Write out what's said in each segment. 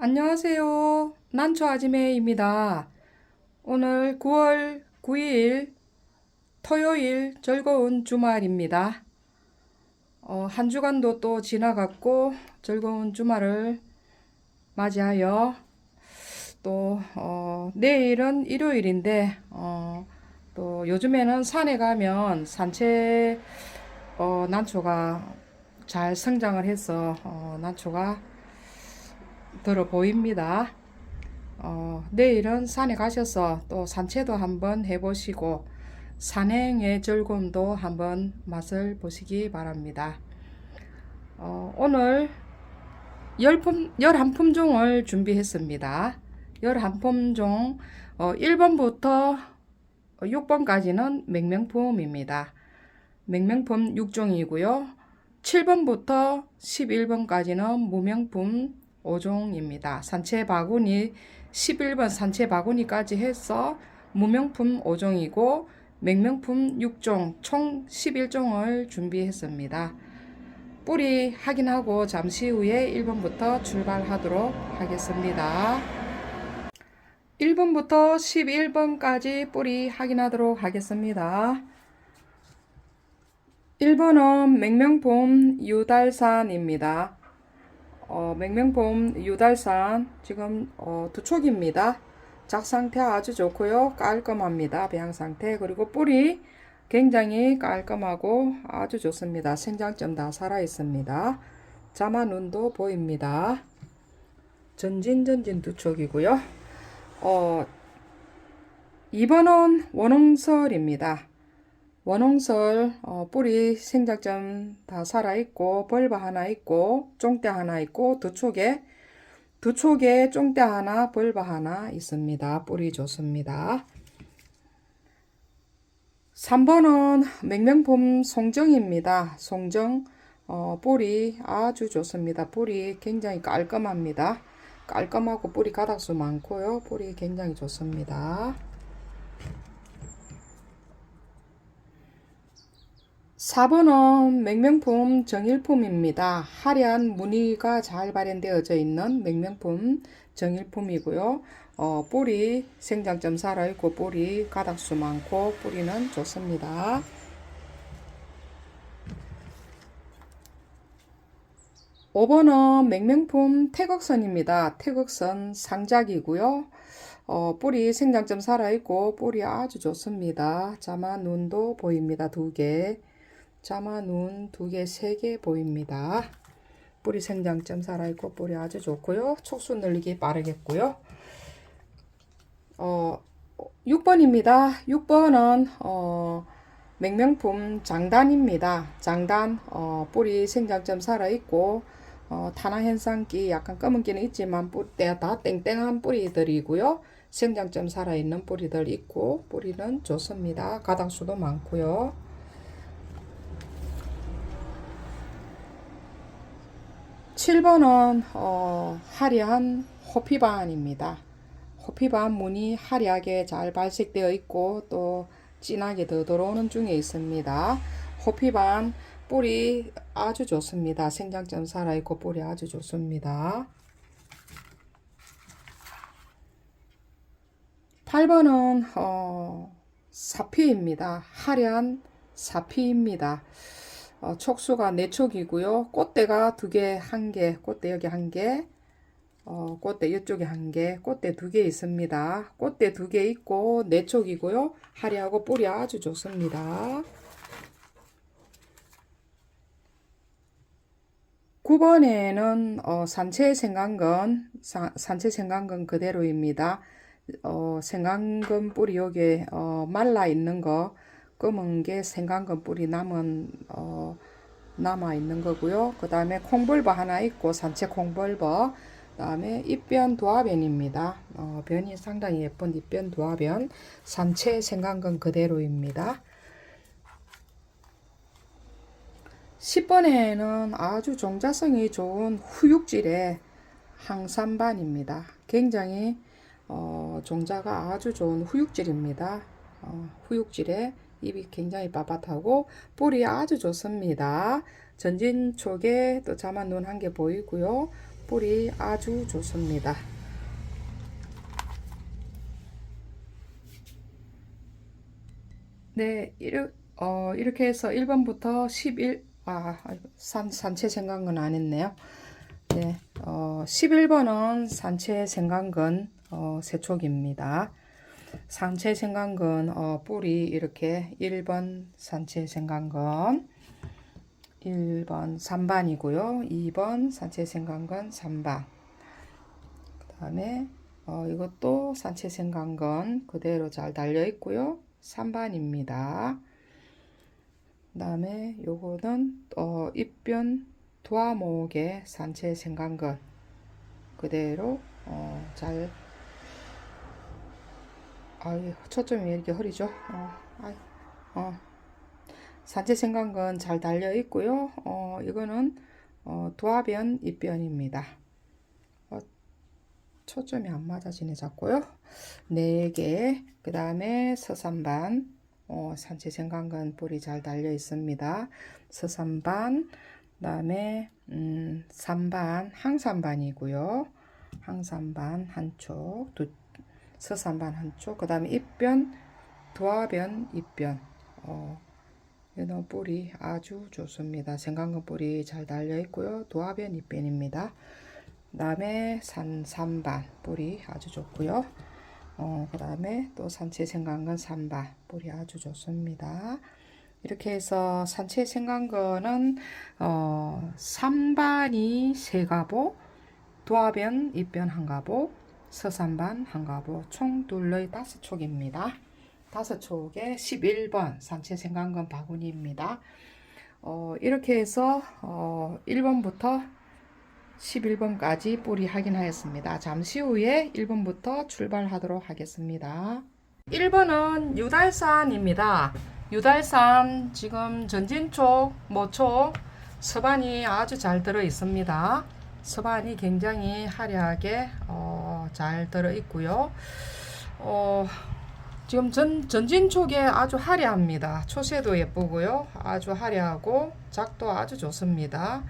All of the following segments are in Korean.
안녕하세요. 난초 아지매입니다. 오늘 9월 9일 토요일 즐거운 주말입니다. 어, 한 주간도 또 지나갔고 즐거운 주말을 맞이하여 또 어, 내일은 일요일인데 어, 또 요즘에는 산에 가면 산책 어, 난초가 잘 성장을 해서 어, 난초가 들어 보입니다. 어, 내일은 산에 가셔서 또 산책도 한번 해보시고 산행의 즐거움도 한번 맛을 보시기 바랍니다. 어, 오늘 열품, 11품종을 준비했습니다. 11품종 어, 1번부터 6번까지는 맹명품입니다. 맹명품 6종이고요. 7번부터 11번까지는 무명품 5종입니다. 산채 바구니 11번 산채 바구니까지 해서 무명품 5종이고 맹명품 6종 총 11종을 준비했습니다. 뿌리 확인하고 잠시 후에 1번부터 출발하도록 하겠습니다. 1번부터 11번까지 뿌리 확인하도록 하겠습니다. 1번은 맹명품 유달산입니다. 어, 맹명봄 유달산 지금 어, 두 촉입니다. 작 상태 아주 좋고요. 깔끔합니다. 배양 상태 그리고 뿌리 굉장히 깔끔하고 아주 좋습니다. 생장점 다 살아 있습니다. 자마 눈도 보입니다. 전진 전진 두 촉이고요. 어, 2번은 원홍설입니다. 원홍설 어, 뿌리 생장점 다 살아있고 벌바 하나 있고 쫑대 하나 있고 두 촉에 두 촉에 쫑대 하나 벌바 하나 있습니다. 뿌리 좋습니다. 3번은 맹명품 송정입니다. 송정 어, 뿌리 아주 좋습니다. 뿌리 굉장히 깔끔합니다. 깔끔하고 뿌리 가닥수 많고요. 뿌리 굉장히 좋습니다. 4번은 맹명품 정일품입니다. 화려한 무늬가 잘 발현되어져 있는 맹명품 정일품이고요. 어, 뿌리 생장점 살아있고 뿌리 가닥수 많고 뿌리는 좋습니다. 5번은 맹명품 태극선입니다. 태극선 상작이고요. 어, 뿌리 생장점 살아있고 뿌리 아주 좋습니다. 자마 눈도 보입니다. 두 개. 자마 눈 두 개, 세 개 보입니다. 뿌리 생장점 살아있고 뿌리 아주 좋고요. 촉수 늘리기 빠르겠고요. 어, 6번입니다. 6번은 어, 맹명품 장단입니다. 장단 어, 뿌리 생장점 살아있고 어, 탄화 현상기 약간 검은 기는 있지만 뿌리가 다 땡땡한 뿌리들이고요. 생장점 살아있는 뿌리들 있고 뿌리는 좋습니다. 가닥수도 많고요. 7번은 어, 화려한 호피반입니다. 호피반 무늬 화려하게 잘 발색되어 있고 또 진하게 더 들어오는 중에 있습니다. 호피반 뿌리 아주 좋습니다. 생장점 살아있고 뿌리 아주 좋습니다. 8번은 어, 사피입니다. 화려한 사피입니다. 어, 촉수가 네 촉이고요. 꽃대가 두 개, 한 개, 꽃대 여기 한 개, 어, 꽃대 이쪽에 한 개, 꽃대 두 개 있습니다. 꽃대 두 개 있고 네 촉이고요. 화려하고 뿌리 아주 좋습니다. 9번에는 어, 산채 생강근, 사, 산채 생강근 그대로입니다. 어, 생강근 뿌리 여기 어, 말라 있는 거 검은 게 생강근 뿌리 남은 어, 남아 있는 거고요. 그 다음에 콩벌버 하나 있고 산채 콩벌버. 그 다음에 입변 도화변입니다. 어, 변이 상당히 예쁜 입변 도화변. 산채 생강근 그대로입니다. 10번에는 아주 종자성이 좋은 후육질의 항산반입니다. 굉장히 어, 종자가 아주 좋은 후육질입니다. 어, 후육질의 잎이 굉장히 빳빳하고 뿌리 아주 좋습니다. 전진 쪽에 또 자만 눈 한 개 보이고요. 뿌리 아주 좋습니다. 네, 이르, 어, 이렇게 해서 1번부터 11, 아, 산, 산채 생강근 안 했네요. 네, 어, 11번은 산채 생강근, 어, 세촉입니다. 산채 생강근, 어, 뿌리 이렇게 1번 산채 생강근, 1번 3반이고요. 2번 산채 생강근 3반. 그 다음에, 어, 이것도 산채 생강근 그대로 잘 달려 있고요. 3반입니다. 그 다음에 요거는 어, 입변 도화목의 산채 생강근 그대로 어, 잘 아유 초점이 왜 이렇게 흐리죠? 어, 아이, 어, 산채 생강근 잘 달려 있고요. 어, 이거는 어, 도화변 입변입니다. 어, 초점이 안 맞아지네 자꾸요. 4개 그 다음에 서산반 어, 산채 생강근 뿌리 잘 달려 있습니다. 서산반 그 다음에 음, 산반 항산반이고요. 항산반 한쪽 두 서산반 한쪽 그 다음에 입변 도화변 입변 어, 이런 뿌리 아주 좋습니다. 생강근 뿌리 잘 달려 있고요. 도화변 입변입니다. 그 다음에 산산반 뿌리 아주 좋고요. 어, 그 다음에 또 산채 생강근 산반 뿌리 아주 좋습니다. 이렇게 해서 산채 생강근은 어, 산반이 세 가보, 도화변 입변 한 가보, 서산반 한 가보, 총 둘러의 다섯 촉입니다. 다섯 촉에 11번 산채 생강근 바구니입니다. 어, 이렇게 해서 어, 1번부터 11번까지 뿌리 확인하였습니다. 잠시 후에 1번부터 출발하도록 하겠습니다. 1번은 유달산입니다. 유달산 지금 전진촉, 모촉, 서반이 아주 잘 들어 있습니다. 서반이 굉장히 화려하게 어, 잘 들어 있고요. 어, 지금 전, 전진촉에 아주 화려합니다. 초세도 예쁘고요. 아주 화려하고 작도 아주 좋습니다.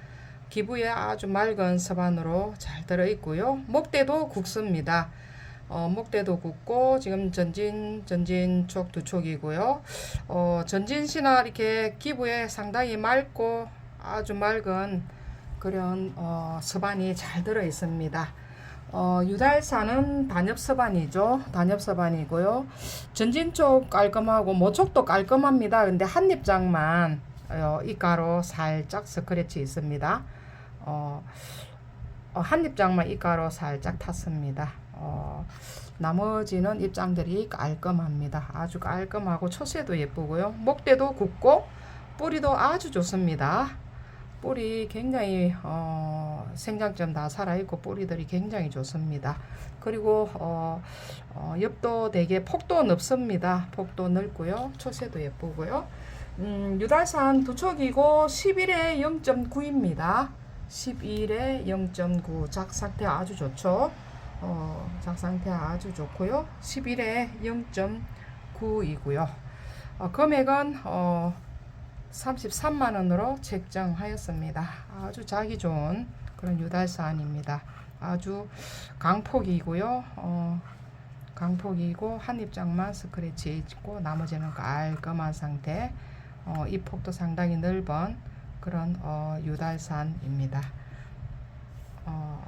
기부에 아주 맑은 서반으로 잘 들어 있고요. 목대도 굵습니다. 어, 목대도 굵고 지금 전진 전진 촉 두 촉이고요. 어, 전진 신화 이렇게 기부에 상당히 맑고 아주 맑은 그런 어, 서반이 잘 들어 있습니다. 어, 유달산은 단엽 서반이죠. 단엽 서반이고요. 전진 쪽 깔끔하고 모촉도 깔끔합니다. 근데 한 입장만 어, 이가로 살짝 스크래치 있습니다. 어, 어, 한 입장만 이가로 살짝 탔습니다. 어, 나머지는 입장들이 깔끔합니다. 아주 깔끔하고 초세도 예쁘고요. 목대도 굵고 뿌리도 아주 좋습니다. 뿌리 굉장히 어, 생장점 다 살아있고 뿌리들이 굉장히 좋습니다. 그리고 어, 어, 엽도 되게 폭도 넓습니다. 폭도 넓고요. 초세도 예쁘고요. 음, 유달산 두 촉이고 11에 0.9입니다. 11에 0.9 작상태 아주 좋죠. 어, 작상태 아주 좋고요. 11에 0.9이고요. 어, 금액은 어, 33만 원으로 책정하였습니다. 아주 자기 좋은 그런 유달산입니다. 아주 강폭이고요. 어, 강폭이고 한 입장만 스크래치 있고 나머지는 깔끔한 상태. 어, 이 폭도 상당히 넓은 그런 어, 유달산입니다. 어,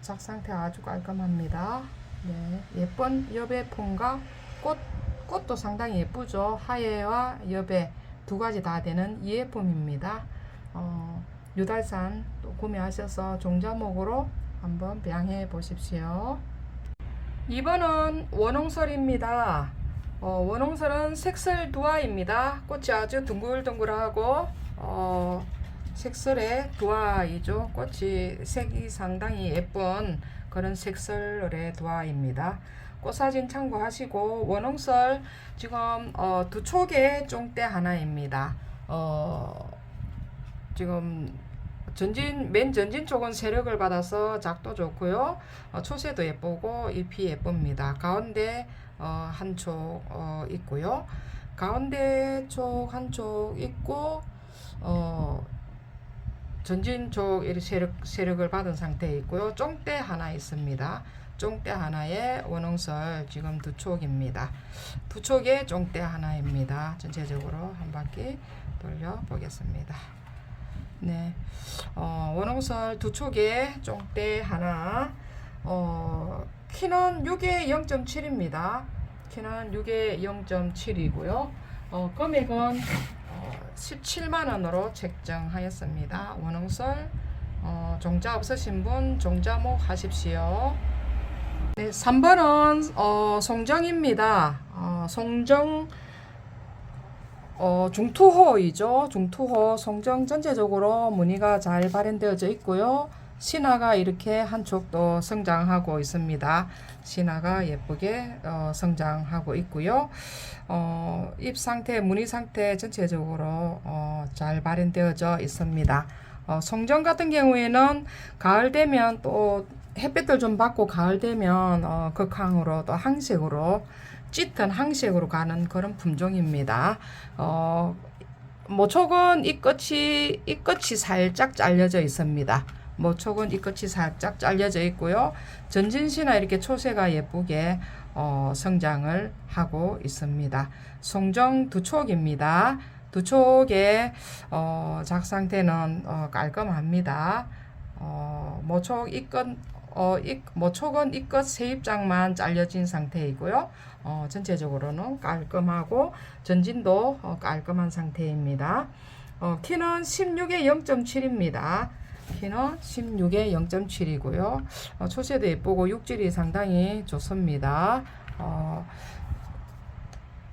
작 상태 아주 깔끔합니다. 네, 예쁜 여배 폰과 꽃 꽃도 상당히 예쁘죠. 하예와 여배 두 가지 다 되는 이예품입니다. 어, 유달산 또 구매하셔서 종자목으로 한번 배양해 보십시오. 2번은 원홍설입니다. 어, 원홍설은 색설 두화입니다. 꽃이 아주 둥글둥글하고 어, 색설의 두화이죠. 꽃이 색이 상당히 예쁜 그런 색설의 두화입니다. 꽃사진 참고하시고 원홍설 지금 어, 두 촉의 쫑대 하나입니다. 어, 지금 전진 맨 전진 쪽은 세력을 받아서 작도 좋고요. 어, 초세도 예쁘고 잎이 예쁩니다. 가운데 어, 한쪽 어, 있고요. 가운데 쪽 한쪽 있고 어, 전진 쪽 세력, 세력을 받은 상태에 있고요. 쫑대 하나 있습니다. 쫑대 하나에 원흥설 지금 두 촉입니다. 두 촉에 쫑대 하나입니다. 전체적으로 한 바퀴 돌려 보겠습니다. 네, 어, 원흥설 두 촉에 쫑대 하나, 어, 키는 6에 0.7입니다. 키는 6에 0.7이고요. 어, 금액은 어, 17만 원으로 책정하였습니다. 원흥설 어, 종자 없으신 분 종자목 하십시오. 네, 3번은 어, 송정입니다. 어, 송정 어, 중투호이죠. 중투호 송정 전체적으로 무늬가 잘 발현되어져 있고요. 신화가 이렇게 한쪽도 성장하고 있습니다. 신화가 예쁘게 어, 성장하고 있고요. 어, 잎 상태, 무늬 상태 전체적으로 어, 잘 발현되어져 있습니다. 어, 송정 같은 경우에는 가을 되면 또 햇빛을 좀 받고 가을 되면 어, 극항으로 또 항색으로 짙은 항색으로 가는 그런 품종입니다. 어, 모촉은 이 끝이 이 끝이 살짝 잘려져 있습니다. 모촉은 이 끝이 살짝 잘려져 있고요. 전진시나 이렇게 초세가 예쁘게 어, 성장을 하고 있습니다. 송정 두 촉입니다. 두 촉의 어, 작 상태는 어, 깔끔합니다. 어, 모촉 이끝 어, 이, 모촉은 이끝 세입장만 잘려진 상태이고요. 어, 전체적으로는 깔끔하고 전진도 어, 깔끔한 상태입니다. 어, 키는 16에 0.7입니다. 키는 16에 0.7이고요. 어, 초세도 예쁘고 육질이 상당히 좋습니다. 어,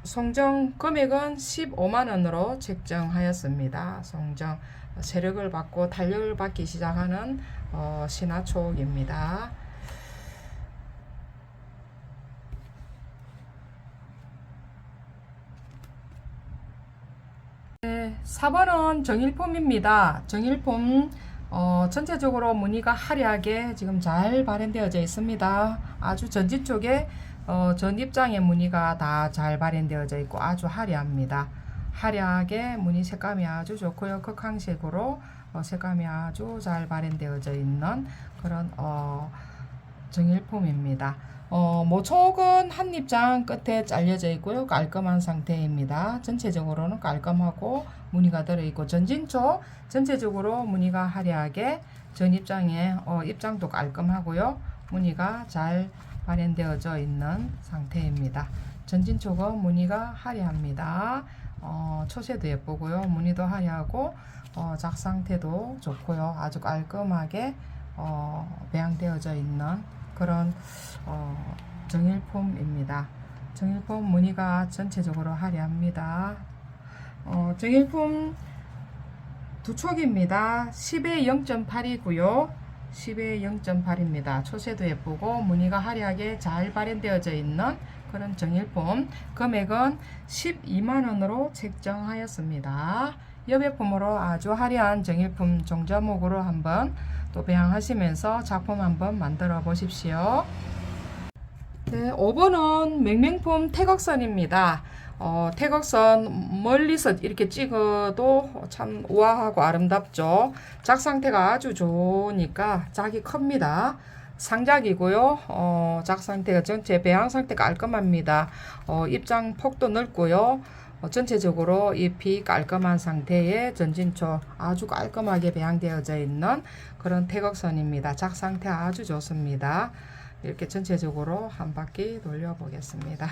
송정 금액은 15만 원으로 책정하였습니다. 송정 세력을 받고 탄력을 받기 시작하는 어, 신화촉입니다. 네, 4번은 정일폼입니다. 정일폼 어, 전체적으로 무늬가 화려하게 지금 잘 발현되어져 있습니다. 아주 전진 쪽에 어, 전 입장의 무늬가 다 잘 발현되어져 있고 아주 화려합니다. 화려하게 무늬 색감이 아주 좋고요. 극항색으로 어, 색감이 아주 잘 발현되어져 있는 그런 어, 정일폼입니다. 어, 모촉은 한 입장 끝에 잘려져 있고요. 깔끔한 상태입니다. 전체적으로는 깔끔하고 무늬가 들어있고 전진쪽 전체적으로 무늬가 화려하게 전 입장에 어, 입장도 깔끔하고요. 무늬가 잘 발현되어져 있는 상태입니다. 전진쪽은 무늬가 화려합니다. 어, 초세도 예쁘고요. 무늬도 화려하고 어, 작 상태도 좋고요. 아주 깔끔하게 어, 배양되어져 있는 그런 어, 정일품입니다. 정일품 무늬가 전체적으로 화려합니다. 어, 정일품 두 촉입니다. 10에 0.8이고요. 10에 0.8입니다. 초세도 예쁘고 무늬가 화려하게 잘 발현되어져 있는 그런 정일품 금액은 12만원으로 책정하였습니다. 여배품으로 아주 화려한 정일품 종자목으로 한번 또 배양하시면서 작품 한번 만들어 보십시오. 네, 5번은 맹맹품 태극선입니다. 어, 태극선 멀리서 이렇게 찍어도 참 우아하고 아름답죠. 작 상태가 아주 좋으니까 작이 큽니다. 상작이고요. 어, 작 상태가 전체 배양 상태 깔끔합니다. 어, 입장 폭도 넓고요. 어, 전체적으로 잎이 깔끔한 상태의 전진초 아주 깔끔하게 배양되어져 있는 그런 태극선입니다. 작 상태 아주 좋습니다. 이렇게 전체적으로 한 바퀴 돌려보겠습니다.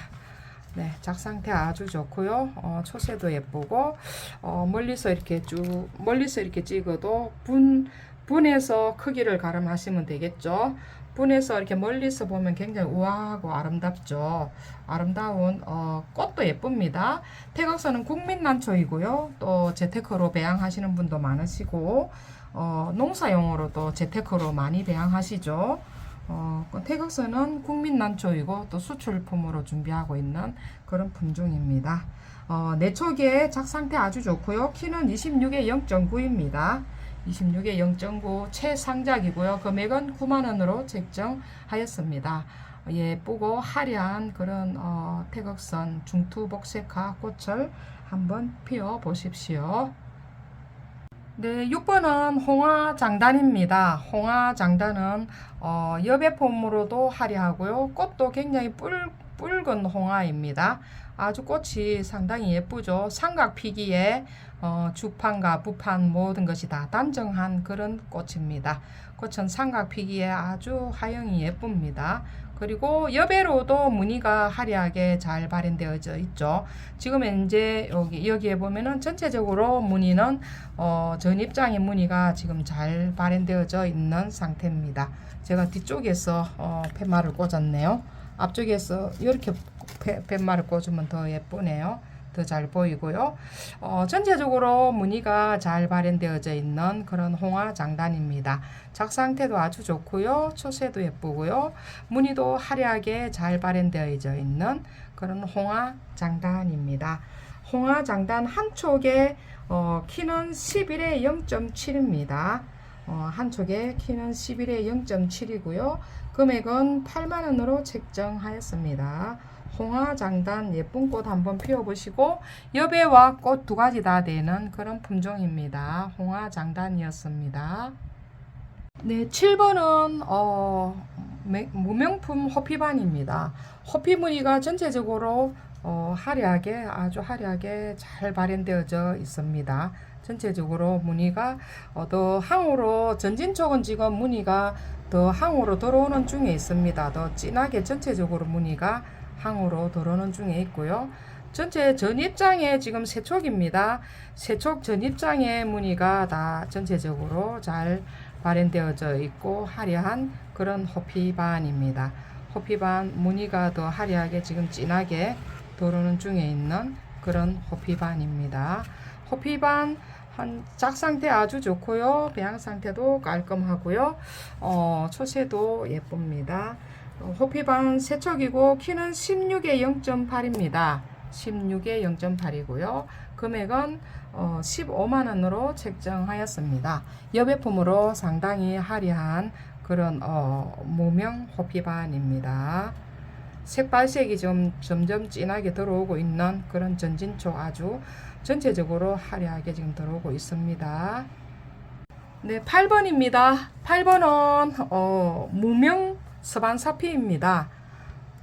네, 작 상태 아주 좋고요. 어, 초세도 예쁘고 어, 멀리서 이렇게 쭉 멀리서 이렇게 찍어도 분 분에서 크기를 가름하시면 되겠죠. 분에서 이렇게 멀리서 보면 굉장히 우아하고 아름답죠. 아름다운 어, 꽃도 예쁩니다. 태각선은 국민 난초이고요. 또 재테크로 배양하시는 분도 많으시고 어, 농사용으로도 재테크로 많이 배양하시죠. 어, 그 태극선은 국민 난초이고 또 수출품으로 준비하고 있는 그런 품종입니다. 어, 내초기의 작 상태 아주 좋고요. 키는 26에 0.9입니다. 26에 0.9 최상작이고요. 금액은 9만원으로 책정하였습니다. 예쁘고 화려한 그런 어, 태극선 중투복색화 꽃을 한번 피워 보십시오. 네, 6번은 홍화 장단입니다. 홍화 장단은 어, 여배폼으로도 화려하고요. 꽃도 굉장히 붉, 붉은 홍화입니다. 아주 꽃이 상당히 예쁘죠. 삼각피기에 어, 주판과 부판 모든 것이 다 단정한 그런 꽃입니다. 꽃은 삼각 피기에 아주 화형이 예쁩니다. 그리고 여배로도 무늬가 화려하게 잘 발현되어져 있죠. 지금 이제 여기 여기에 보면은 전체적으로 무늬는 어, 전입장의 무늬가 지금 잘 발현되어져 있는 상태입니다. 제가 뒤쪽에서 어, 팻말을 꽂았네요. 앞쪽에서 이렇게 팻- 팻말을 꽂으면 더 예쁘네요. 더 잘 보이고요. 어, 전체적으로 무늬가 잘 발현되어져 있는 그런 홍화 장단입니다. 작 상태도 아주 좋고요. 초세도 예쁘고요. 무늬도 화려하게 잘 발현되어져 있는 그런 홍화 장단입니다. 홍화 장단 한 촉에 어, 키는 11에 0.7입니다. 어, 한 촉에 키는 11에 0.7이고요. 금액은 8만 원으로 책정하였습니다. 홍화 장단 예쁜 꽃 한번 피워보시고 여배와 꽃 두 가지 다 되는 그런 품종입니다. 홍화 장단이었습니다. 네, 7번은 어, 매- 무명품 호피반입니다. 호피 무늬가 전체적으로 어, 화려하게 아주 화려하게 잘 발현되어져 있습니다. 전체적으로 무늬가 어, 더 항으로 전진 쪽은 지금 무늬가 더 항으로 들어오는 중에 있습니다. 더 진하게 전체적으로 무늬가 항으로 들어오는 중에 있고요. 전체 전입장에 지금 세촉입니다. 세촉 전입장의 무늬가 다 전체적으로 잘 발현되어져 있고 화려한 그런 호피반입니다. 호피반 무늬가 더 화려하게 지금 진하게 들어오는 중에 있는 그런 호피반입니다. 호피반 한작 상태 아주 좋고요. 배양 상태도 깔끔하고요. 어, 초세도 예쁩니다. 어, 호피반 세척이고 키는 16에 0.8입니다. 16에 0.8이고요. 금액은 어, 15만 원으로 책정하였습니다. 여배품으로 상당히 화려한 그런 어, 무명 호피반입니다. 색발색이 좀 점점 진하게 들어오고 있는 그런 전진초 아주 전체적으로 화려하게 지금 들어오고 있습니다. 네, 8번입니다. 8번은 어, 무명 서반사피입니다.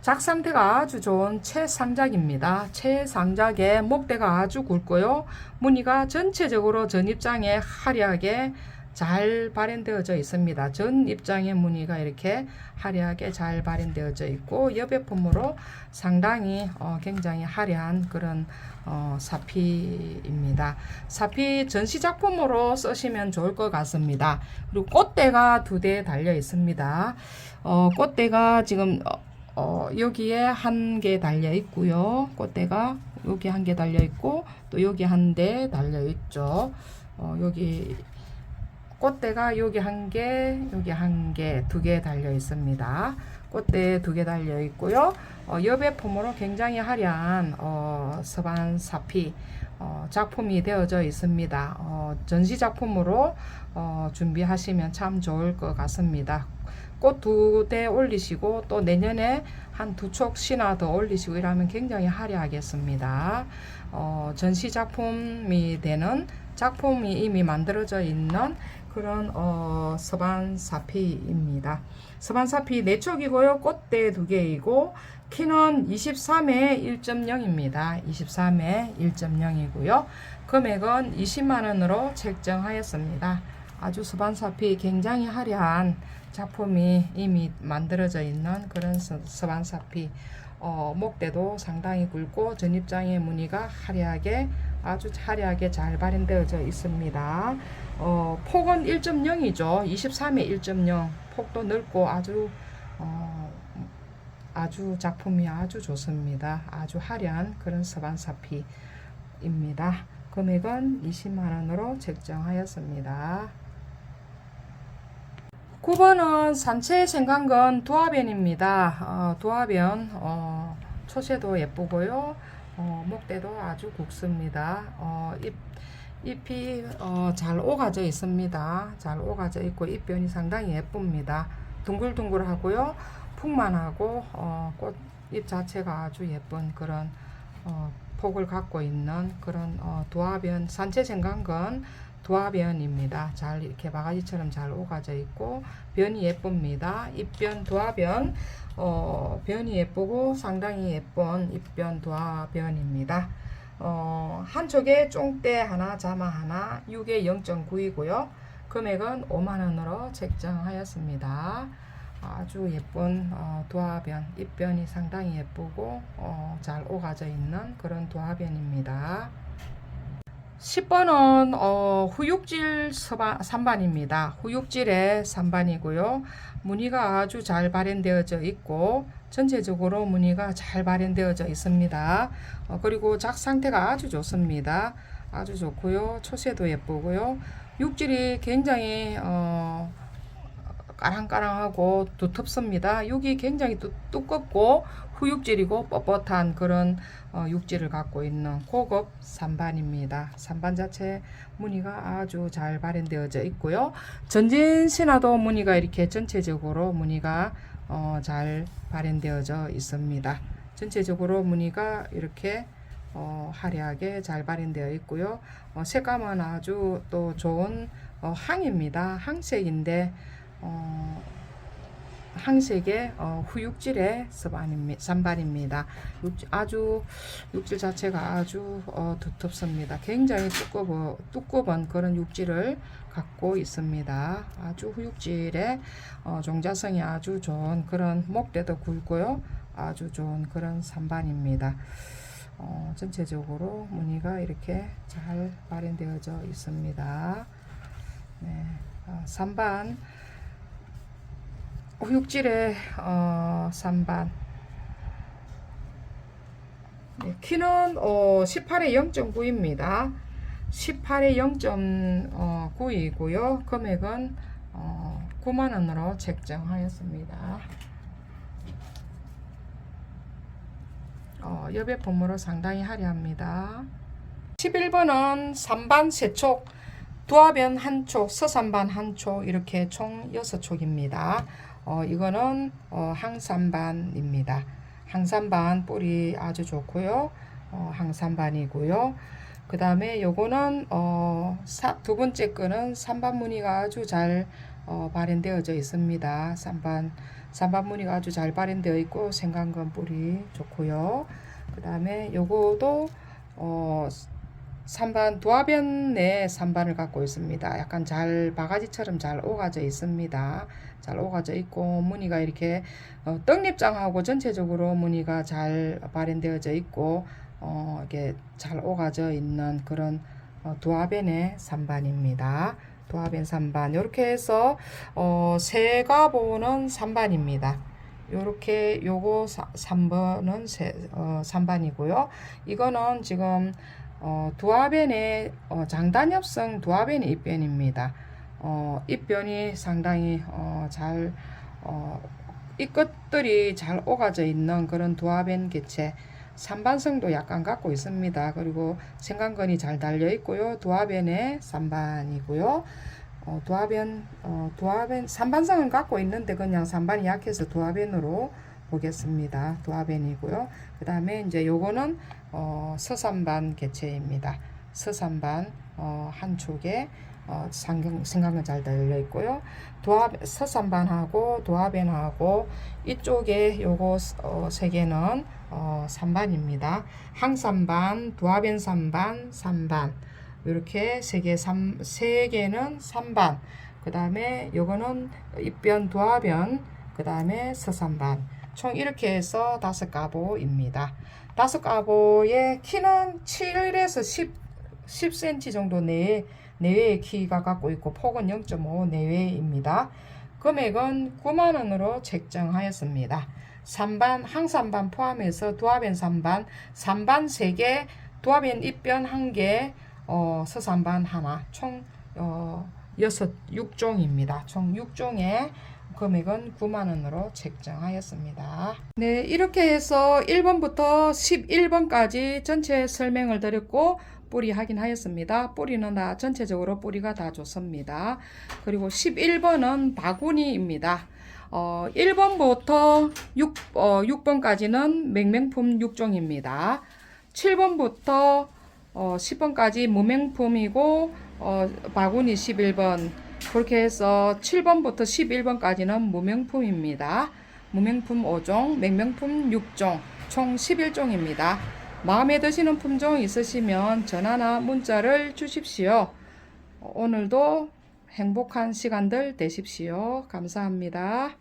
작 상태가 아주 좋은 최상작입니다. 최상작의 목대가 아주 굵고요. 무늬가 전체적으로 전입장에 화려하게 잘 발현되어져 있습니다. 전 입장의 무늬가 이렇게 화려하게 잘 발현되어져 있고 여배품으로 상당히 어, 굉장히 화려한 그런 어, 사피입니다. 사피 전시 작품으로 쓰시면 좋을 것 같습니다. 그리고 꽃대가 두 대 달려 있습니다. 어, 꽃대가 지금 어, 어, 여기에 한 개 달려 있고요. 꽃대가 여기 한 개 달려 있고 또 여기 한 대 달려 있죠. 어, 여기 꽃대가 여기 한 개, 여기 한 개, 두 개 달려 있습니다. 꽃대 두 개 달려 있고요. 어, 여배품으로 굉장히 화려한 어, 서반 사피 어, 작품이 되어져 있습니다. 어, 전시 작품으로 어, 준비하시면 참 좋을 것 같습니다. 꽃 두 대 올리시고 또 내년에 한 두 촉이나 더 올리시고 이러면 굉장히 화려하겠습니다. 어, 전시 작품이 되는 작품이 이미 만들어져 있는 그런 어, 서반 사피입니다. 서반 사피 네 촉이고요. 꽃대 두 개이고 키는 23에 1.0입니다. 23에 1.0이고요. 금액은 20만 원으로 책정하였습니다. 아주 서반 사피 굉장히 화려한 작품이 이미 만들어져 있는 그런 서- 서반 사피 어, 목대도 상당히 굵고 전입장의 무늬가 화려하게 아주 화려하게 잘 발현되어져 있습니다. 어, 폭은 1.0이죠. 23에 1.0 폭도 넓고 아주 어, 아주 작품이 아주 좋습니다. 아주 화려한 그런 서반사피입니다. 금액은 20만 원으로 책정하였습니다. 9번은 산채 생강근 두화변입니다. 어, 두화변 어, 초세도 예쁘고요. 어, 목대도 아주 굵습니다. 어, 잎, 잎이 어, 잘 오가져 있습니다. 잘 오가져 있고 잎변이 상당히 예쁩니다. 둥글둥글하고요. 풍만하고 어, 꽃잎 자체가 아주 예쁜 그런 어, 폭을 갖고 있는 그런 어, 두화변 산채 생강근 도화변입니다. 잘 이렇게 바가지처럼 잘 오가져 있고 변이 예쁩니다. 입변 도화변 어, 변이 예쁘고 상당히 예쁜 입변 도화변입니다. 어, 한쪽에 쫑대 하나 자마 하나 6에 0.9이고요. 금액은 5만원으로 책정하였습니다. 아주 예쁜 어, 도화변, 입변이 상당히 예쁘고 어, 잘 오가져 있는 그런 도화변입니다. 10번은 어, 후육질 서바, 3반입니다. 후육질의 3반이고요. 무늬가 아주 잘 발현되어져 있고 전체적으로 무늬가 잘 발현되어져 있습니다. 어, 그리고 작 상태가 아주 좋습니다. 아주 좋고요. 초세도 예쁘고요. 육질이 굉장히 어, 까랑까랑하고 두텁습니다. 육이 굉장히 두, 두껍고 후육질이고 뻣뻣한 그런 어, 육질을 갖고 있는 고급 산반입니다. 산반 자체 무늬가 아주 잘 발현되어져 있고요. 전진 신화도 무늬가 이렇게 전체적으로 무늬가 어, 잘 발현되어져 있습니다. 전체적으로 무늬가 이렇게 어, 화려하게 잘 발현되어 있고요. 어, 색감은 아주 또 좋은 어, 항입니다. 항색인데 어, 항색의 어, 후육질의. 산반입니다. 육질, 아주 육질 자체가 아주 어, 두텁습니다. 굉장히 두꺼워, 두꺼운 그런 육질을 갖고 있습니다. 아주 후육질의 어, 종자성이 아주 좋은 그런 목대도 굵고요. 아주 좋은 그런 산반입니다. 어, 전체적으로 무늬가 이렇게 잘 발현되어져 있습니다. 네, 어, 산반 육질의 어, 산반 네, 키는 어, 18에 0.9입니다. 18에 0.9이고요. 금액은 어, 9만원으로 책정하였습니다. 어, 여배 봄으로 상당히 화려합니다. 11번은 3반 세촉, 두화변 한 촉, 서산반 한 촉, 이렇게 총 6촉입니다. 어, 이거는 어, 항산반입니다. 항산반 뿌리 아주 좋고요. 어, 항산반이고요. 그 다음에 요거는 어, 사, 두 번째 거는 산반 무늬가 아주 잘 어, 발현되어져 있습니다. 산반 산반 무늬가 아주 잘 발현되어 있고 생강근 뿌리 좋고요. 그 다음에 요거도 어, 산반 도화변의 산반을 갖고 있습니다. 약간 잘 바가지처럼 잘 오가져 있습니다. 잘 오가져 있고 무늬가 이렇게 어, 떡잎장하고 전체적으로 무늬가 잘 발현되어져 있고 어, 이게 잘 오가져 있는 그런 어, 도화변의 산반입니다. 도화변 산반 이렇게 해서 어, 세가보는 산반입니다. 요렇게 요거 3번은 세, 어, 3반이고요. 이거는 지금 어, 두화변의 어, 장단엽성 두화변의 입변입니다. 어, 입변이 상당히 어, 잘 어, 이 끝들이 잘 오가져 있는 그런 두화변 개체 산반성도 약간 갖고 있습니다. 그리고 생강근이 잘 달려 있고요. 두화변의 산반이고요. 어, 두화변, 어, 두화변, 산반성은 갖고 있는데 그냥 산반이 약해서 두화변으로 보겠습니다. 두화변이고요. 그 다음에 이제 요거는 어, 서산반 개체입니다. 서산반 어, 한쪽에 어, 상경, 생강은 잘 달려 있고요. 도합, 서산반하고 도화변하고 이쪽에 요거 어, 세 개는 어, 산반입니다. 항산반, 도화변 산반, 산반 이렇게 세 개, 삼, 세 개는 산반. 그 다음에 요거는 입변, 도화변, 그 다음에 서산반. 총 이렇게 해서 다섯 가보입니다. 다섯 가보의 키는 7에서 10, 10cm 정도 내에, 내외의 키가 갖고 있고 폭은 0.5 내외입니다. 금액은 9만원으로 책정하였습니다. 3반, 항산반 포함해서 도화변 3반, 3반 3개, 도화변 입변 1개, 어, 서산반 하나, 총 어, 6, 6종입니다. 총 6종에 금액은 9만원으로 책정하였습니다. 네, 이렇게 해서 1번부터 11번까지 전체 설명을 드렸고, 뿌리 확인하였습니다. 뿌리는 다 전체적으로 뿌리가 다 좋습니다. 그리고 11번은 바구니입니다. 어, 1번부터 6, 어, 6번까지는 맹맹품 6종입니다. 7번부터 어, 10번까지 무명품이고 어, 바구니 11번 그렇게 해서 7번부터 11번까지는 무명품입니다. 무명품 5종, 맹명품 6종, 총 11종입니다. 마음에 드시는 품종 있으시면 전화나 문자를 주십시오. 오늘도 행복한 시간들 되십시오. 감사합니다.